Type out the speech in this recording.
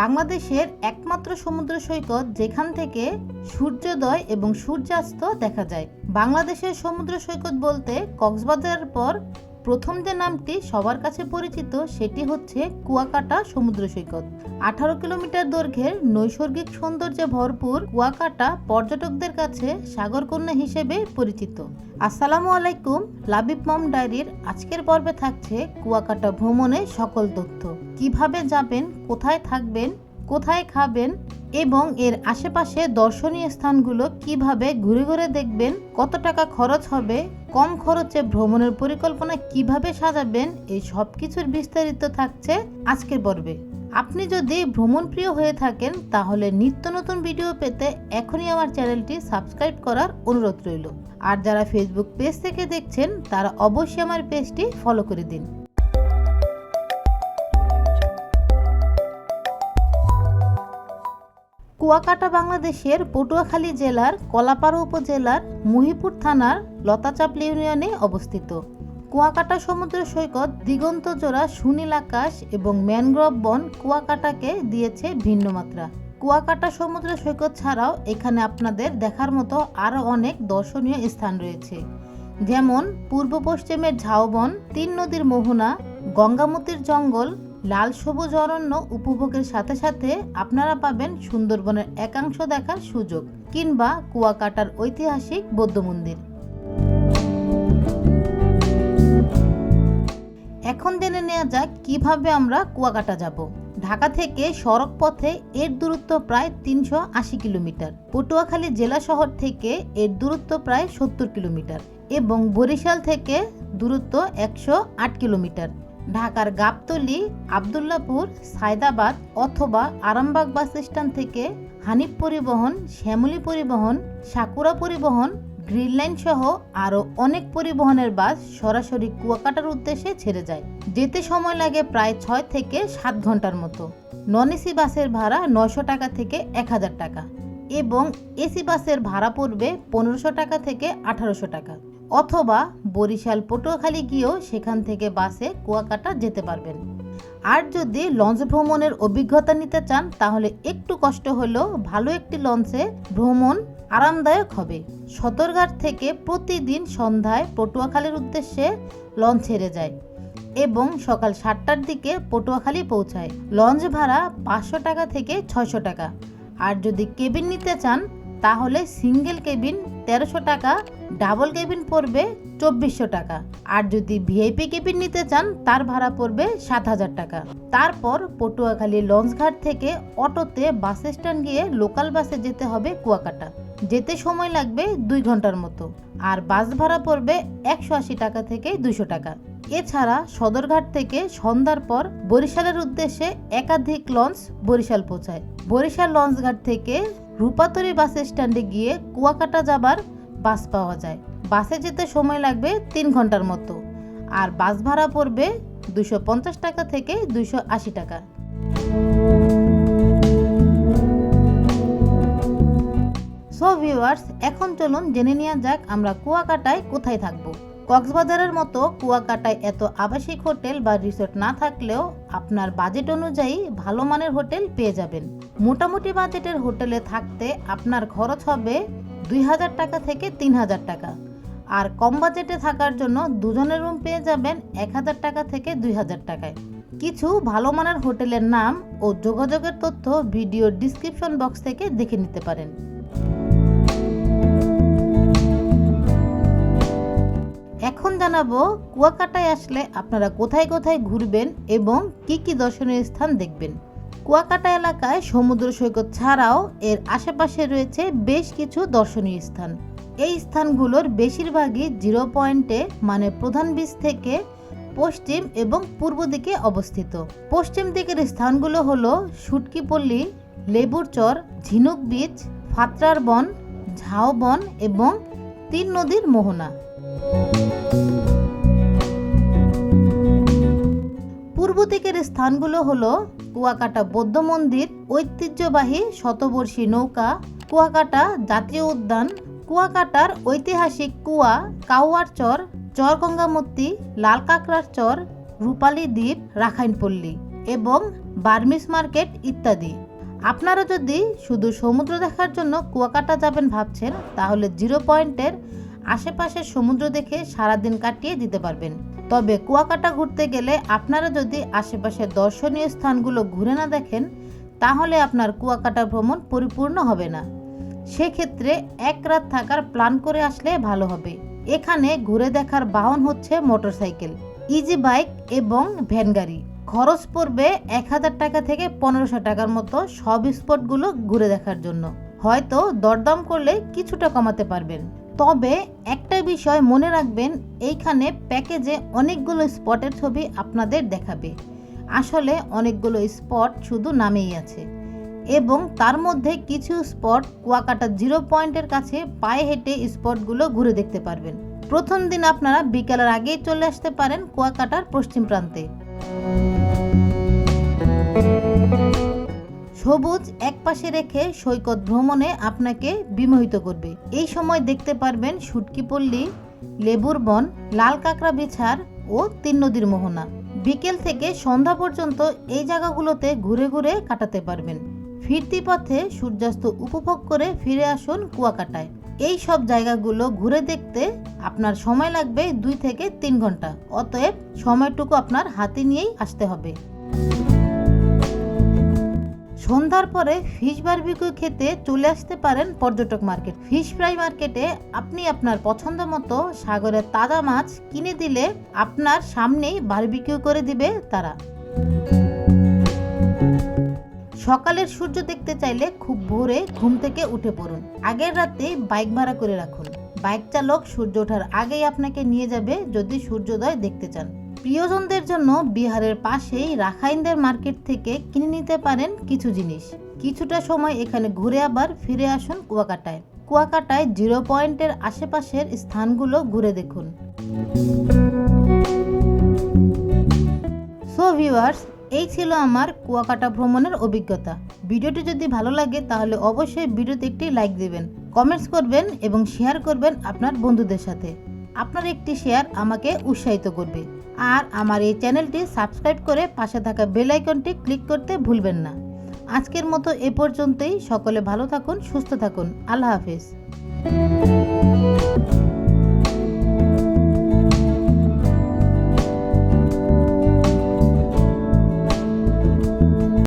বাংলাদেশের একমাত্র সমুদ্র সৈকত যেখান থেকে সূর্যোদয় এবং সূর্যাস্ত দেখা যায়। বাংলাদেশের সমুদ্র সৈকত বলতে কক্সবাজারের পর প্রথম যে নামটি সবার কাছে পরিচিত সেটি হচ্ছে কুয়াকাটা সমুদ্র সৈকত। আঠারো কিলোমিটার দৈর্ঘ্যের নৈসর্গিক সৌন্দর্যে ভরপুর কুয়াকাটা পর্যটকদের কাছে সাগরকন্যা হিসেবে পরিচিত। আসসালামু আলাইকুম, লাবিব মম ডায়েরির আজকের পর্বে থাকছে কুয়াকাটা ভ্রমণের সকল তথ্য। কীভাবে যাবেন, কোথায় থাকবেন, কোথায় খাবেন এবং এর আশেপাশে দর্শনীয় স্থানগুলো কীভাবে ঘুরে ঘুরে দেখবেন, কত টাকা খরচ হবে, কম খরচে ভ্রমণের পরিকল্পনা কীভাবে সাজাবেন, এই সব কিছুর বিস্তারিত থাকছে আজকের পর্বে। আপনি যদি ভ্রমণ প্রিয় হয়ে থাকেন, তাহলে নিত্য নতুন ভিডিও পেতে এখনই আমার চ্যানেলটি সাবস্ক্রাইব করার অনুরোধ রইল। আর যারা ফেসবুক পেজ থেকে দেখছেন, তারা অবশ্যই আমার পেজটি ফলো করে দিন। কুয়াকাটা বাংলাদেশের পটুয়াখালী জেলার কলাপাড়া উপজেলার মহিপুর থানার লতাচাপলি ইউনিয়নে অবস্থিত। কুয়াকাটা সমুদ্র সৈকত দিগন্ত জোড়া সুনীল আকাশ এবং ম্যানগ্রোভ বন কুয়াকাটাকে দিয়েছে ভিন্ন মাত্রা। কুয়াকাটা সমুদ্র সৈকত ছাড়াও এখানে আপনাদের দেখার মতো আরও অনেক দর্শনীয় স্থান রয়েছে। যেমন পূর্ব পশ্চিমের ঝাউবন, তিন নদীর মোহনা, গঙ্গামতির জঙ্গল লাল সবুজ অরণ্য উপভোগের সাথে সাথে আপনারা পাবেন সুন্দরবনের একাংশ দেখার সুযোগ কিংবা কুয়াকাটার ঐতিহাসিক বৌদ্ধ মন্দির। এখন জেনে নেওয়া যাক কীভাবে আমরা কুয়াকাটা যাব। ঢাকা থেকে সড়ক পথে এর দূরত্ব প্রায় তিনশো আশি কিলোমিটার। পটুয়াখালী জেলা শহর থেকে এর দূরত্ব প্রায় সত্তর কিলোমিটার এবং বরিশাল থেকে দূরত্ব একশো আট কিলোমিটার। ঢাকার গাবতলি, আবদুল্লাপুর, সায়দাবাদ অথবা আরামবাগ বাস স্ট্যান্ড থেকে হানিফ পরিবহন, শ্যামলী পরিবহন, সাকুরা পরিবহন, গ্রিন লাইন সহ আরও অনেক পরিবহনের বাস সরাসরি কুয়াকাটার উদ্দেশ্যে ছেড়ে যায়। যেতে সময় লাগে প্রায় ছয় থেকে সাত ঘণ্টার মতো। নন এসি বাসের ভাড়া নয়শো টাকা থেকে এক হাজার টাকা এবং এসি বাসের ভাড়া পড়বে পনেরোশো টাকা থেকে আঠারোশো টাকা। অথবা বরিশাল পটুয়াখালী গিয়েও সেখান থেকে বাসে কুয়াকাটা যেতে পারবেন। আর যদি লঞ্চ ভ্রমণের অভিজ্ঞতা নিতে চান, তাহলে একটু কষ্ট হলেও ভালো একটি লঞ্চে ভ্রমণ আরামদায়ক হবে। সদরঘাট থেকে প্রতিদিন সন্ধ্যায় পটুয়াখালীর উদ্দেশ্যে লঞ্চ ছেড়ে যায় এবং সকাল সাতটার দিকে পটুয়াখালী পৌঁছায়। লঞ্চ ভাড়া পাঁচশো টাকা থেকে ছয়শো টাকা। আর যদি কেবিন নিতে চান তাহলে সিঙ্গেল কেবিন তেরোশো টাকা, ডাবল কেবিন পড়বে চব্বিশশো টাকা। আর যদি ভিআইপি কেবিন নিতে চান, তার ভাড়া পড়বে সাত হাজার টাকা। তারপর পটুয়াখালী লঞ্চঘাট থেকে অটোতে বাস স্ট্যান্ড গিয়ে লোকাল বাসে যেতে হবে কুয়াকাটা। যেতে সময় লাগবে দুই ঘণ্টার মতো। আর বাস ভাড়া পড়বে একশো আশি টাকা থেকে দুশো টাকা। এছাড়া সদরঘাট থেকে সন্ধ্যার পর বরিশালের উদ্দেশ্যে একাধিক লঞ্চ বরিশাল পৌঁছায়। বরিশাল লঞ্চঘাট থেকে রূপাতরি বাস স্ট্যান্ডে গিয়ে কুয়াকাটা যাবার বাস পাওয়া যায়। বাসে যেতে সময় লাগবে তিন ঘণ্টার মতো। আর বাস ভাড়া পড়বে দুশো পঞ্চাশ টাকা থেকে দুশো আশি টাকা। সো ভিউয়ার্স, এখন চলুন জেনে নেওয়া যাক আমরা কুয়াকাটায় কোথায় থাকব। কক্সবাজারের মতো কুয়াকাটায় এত আবাসিক হোটেল বা রিসোর্ট না থাকলেও আপনার বাজেট অনুযায়ী ভালো মানের হোটেল পেয়ে যাবেন। মোটামুটি বাজেটের হোটেলে থাকতে আপনার খরচ হবে দুই হাজার টাকা থেকে তিন হাজার টাকা। আর কম বাজেটে থাকার জন্য দুজনের রুম পেয়ে যাবেন এক হাজার টাকা থেকে দুই হাজার টাকায়। কিছু ভালো মানের হোটেলের নাম ও যোগাযোগের তথ্য ভিডিও ডিসক্রিপশন বক্স থেকে দেখে নিতে পারেন। জানাব কুয়াকাটায় আসলে আপনারা কোথায় কোথায় ঘুরবেন এবং কি কি দর্শনীয় স্থান দেখবেন। কুয়াকাটা এলাকায় সমুদ্র সৈকত ছাড়াও এর আশেপাশে রয়েছে বেশ কিছু দর্শনীয় স্থান। এই স্থানগুলোর বেশিরভাগই জিরো পয়েন্টে মানে প্রধান বীজ থেকে পশ্চিম এবং পূর্ব দিকে অবস্থিত। পশ্চিম দিকের স্থানগুলো হলো সুটকিপল্লী লেবুর চর, ঝিনুক বীচ, ফাত্রার বন ঝাউবন এবং তিন নদীর মোহনা। পূর্ব দিকের স্থানগুলো হলো কুয়াকাটা বৌদ্ধ মন্দির, ঐতিহ্যবাহী শতবর্ষী নৌকা, কুয়াকাটা জাতীয় উদ্যান, কুয়াকাটার ঐতিহাসিক কুয়া কাউয়ার চর চর গঙ্গামতি লাল কাঁকড়ার চর, রূপালী দ্বীপ, রাখাইনপল্লী এবং বার্মিস মার্কেট ইত্যাদি। আপনারা যদি শুধু সমুদ্র দেখার জন্য কুয়াকাটা যাবেন ভাবছেন, তাহলে জিরো পয়েন্টের আশেপাশের সমুদ্র দেখে সারাদিন কাটিয়ে দিতে পারবেন। তবে কুয়াকাটা ঘুরতে গেলে আপনারা যদি আশেপাশের দর্শনীয় স্থানগুলো ঘুরে না দেখেন, তাহলে আপনার কুয়াকাটা ভ্রমণ পরিপূর্ণ হবে না। সেক্ষেত্রে এক রাত থাকার প্ল্যান করে আসলে ভালো হবে। এখানে ঘুরে দেখার বাহন হচ্ছে মোটরসাইকেল, ইজি বাইক এবং ভ্যান গাড়ি। খরচ পড়বে এক হাজার টাকা থেকে পনেরোশো টাকার মতো সব স্পটগুলো ঘুরে দেখার জন্য। হয়তো দরদাম করলে কিছুটা কমাতে পারবেন। তবে একটা বিষয় মনে রাখবেন, এইখানে প্যাকেজে অনেকগুলো স্পটের ছবি আপনাদের দেখাবে। আসলে অনেকগুলো স্পট শুধু নামেই আছে। এবং তার মধ্যে কিছু স্পট কুয়াকাটা জিরো পয়েন্টের কাছে পায়ে হেঁটে স্পটগুলো ঘুরে দেখতে পারবেন। প্রথম দিন আপনারা বিকেলের আগেই চলে আসতে পারেন কুয়াকাটার পশ্চিম প্রান্তে। সবুজ এক পাশে রেখে সৈকত ভ্রমণে আপনাকে বিমোহিত করবে। এই সময় দেখতে পারবেন সুটকি পল্লী লেবুর বন, লাল কাঁকড়া বিছার ও তিন নদীর মোহনা। বিকেল থেকে সন্ধ্যা পর্যন্ত এই জায়গাগুলোতে ঘুরে ঘুরে কাটাতে পারবেন। ফিরতি পথে সূর্যাস্ত উপভোগ করে ফিরে আসুন কুয়াকাটায়। এই সব জায়গাগুলো ঘুরে দেখতে আপনার সময় লাগবে দুই থেকে তিন ঘণ্টা। অতএব সময়টুকু আপনার হাতে নিয়েই আসতে হবে। সন্ধ্যার পরে ফিশ বারবিকিউ খেতে চলে আসতে পারেন পর্যটক মার্কেট। ফিশ ফ্রাই মার্কেটে আপনি আপনার পছন্দ মতো সাগরের তাজা মাছ কিনে দিলে আপনার সামনেই বারবিকিউ করে দিবে তারা। সকালের সূর্য দেখতে চাইলে খুব ভোরে ঘুম থেকে উঠে পড়ুন। আগের রাতে বাইক ভাড়া করে রাখুন। বাইক চালক সূর্য ওঠার আগেই আপনাকে নিয়ে যাবে যদি সূর্যোদয় দেখতে চান। প্রিয়জনদের জন্য বিহারের পাশেই রাখাইনদের মার্কেট থেকে কিনে নিতে পারেন কিছু জিনিস। কিছুটা সময় এখানে ঘুরে আবার ফিরে আসুন কুয়াকাটায়। কুয়াকাটায় জিরো পয়েন্টের আশেপাশের স্থানগুলো ঘুরে দেখুন। সো ভিউয়ার্স এই ছিল আমার কুয়াকাটা ভ্রমণের অভিজ্ঞতা। ভিডিওটি যদি ভালো লাগে, তাহলে অবশ্যই ভিডিওতে একটি লাইক দেবেন কমেন্টস করবেন এবং শেয়ার করবেন আপনার বন্ধুদের সাথে। আপনার একটি শেয়ার আমাকে উৎসাহিত করবে। আর আমার এই চ্যানেলটি সাবস্ক্রাইব করে পাশে থাকা বেল আইকনটি ক্লিক করতে ভুলবেন না। আজকের মতো এ পর্যন্তই। সকলে ভালো থাকুন, সুস্থ থাকুন। আল্লাহ হাফেজ।